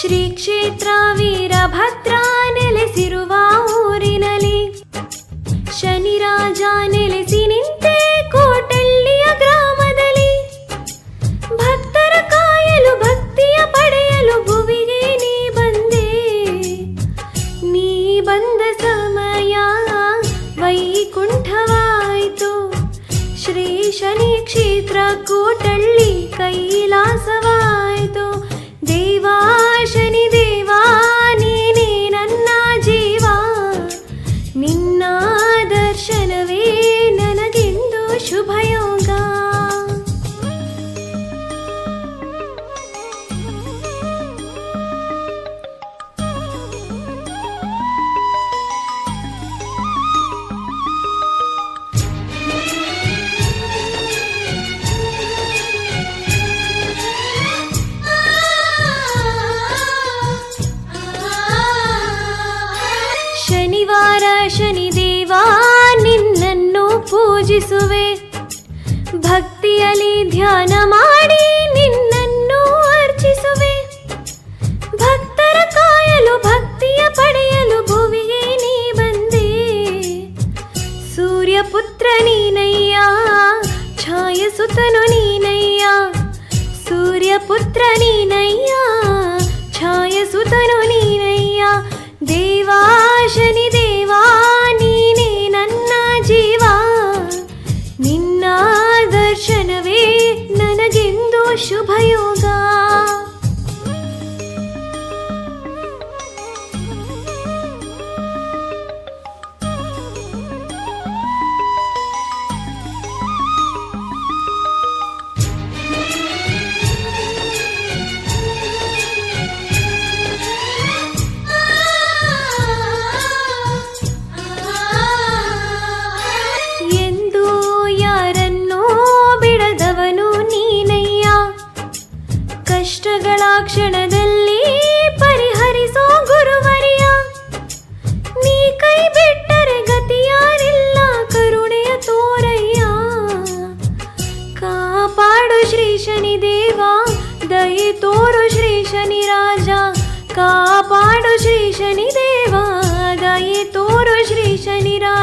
ಶ್ರೀ ಕ್ಷೇತ್ರ ವೀರಭದ್ರ ನೆಲೆಸಿರುವ ಊರಿನಲ್ಲಿ ಶನಿ ರಾಜ ನೆಲೆಸಿ ನಿಂತೆ ಕೋಟಳ್ಳಿಯ ಗ್ರಾಮದಲ್ಲಿ ಭಕ್ತರ ಕಾಯಲು ಭಕ್ತಿಯ ಪಡೆಯಲು ಭುವಿಗೆ ನೀ ಬಂದೆ ನೀ ಬಂದ ಸಮಯ ವೈಕುಂಠವಾಯಿತು ಶ್ರೀ ಶನಿ ಕ್ಷೇತ್ರ ಕೋಟಳ್ಳಿ ಕೈಲಾಸವಾಯಿತು देवाशनि ಪೂಜಿಸುವೆ ಭಕ್ತಿಯಲ್ಲಿ ಧ್ಯಾನ ಮಾಡಿ ನಿನ್ನನ್ನು ಅರ್ಚಿಸುವೆ ಭಕ್ತರ ಕಾಯಲು ಭಕ್ತಿಯ ಪಡೆಯಲು ಭುವಿಗೆ ನೀ ಬಂದೆ ಸೂರ್ಯಪುತ್ರ ನೀನಯ್ಯ ಛಾಯಸುತನು ನೀನಯ್ಯ ಸೂರ್ಯಪುತ್ರ ನೀನಯ್ಯ ಕ್ಷಣದಲ್ಲಿ ಪರಿಹರಿಸೋ ಗುರುವರಿಯ. ನೀ ಕೈ ಬಿಟ್ಟರೆ ಗತಿಯಾರಿಲ್ಲ ಕರುಣೆಯ ತೋರಯ್ಯ. ಕಾಪಾಡು ಶ್ರೀ ಶನಿ ದೇವ ದಯೆ ತೋರು ಶ್ರೀ ಶನಿ ರಾಜ ಕಾಪಾಡು ಶ್ರೀ ಶನಿ ದೇವ ದಯೆ ತೋರು ಶ್ರೀ ಶನಿ ರಾಜ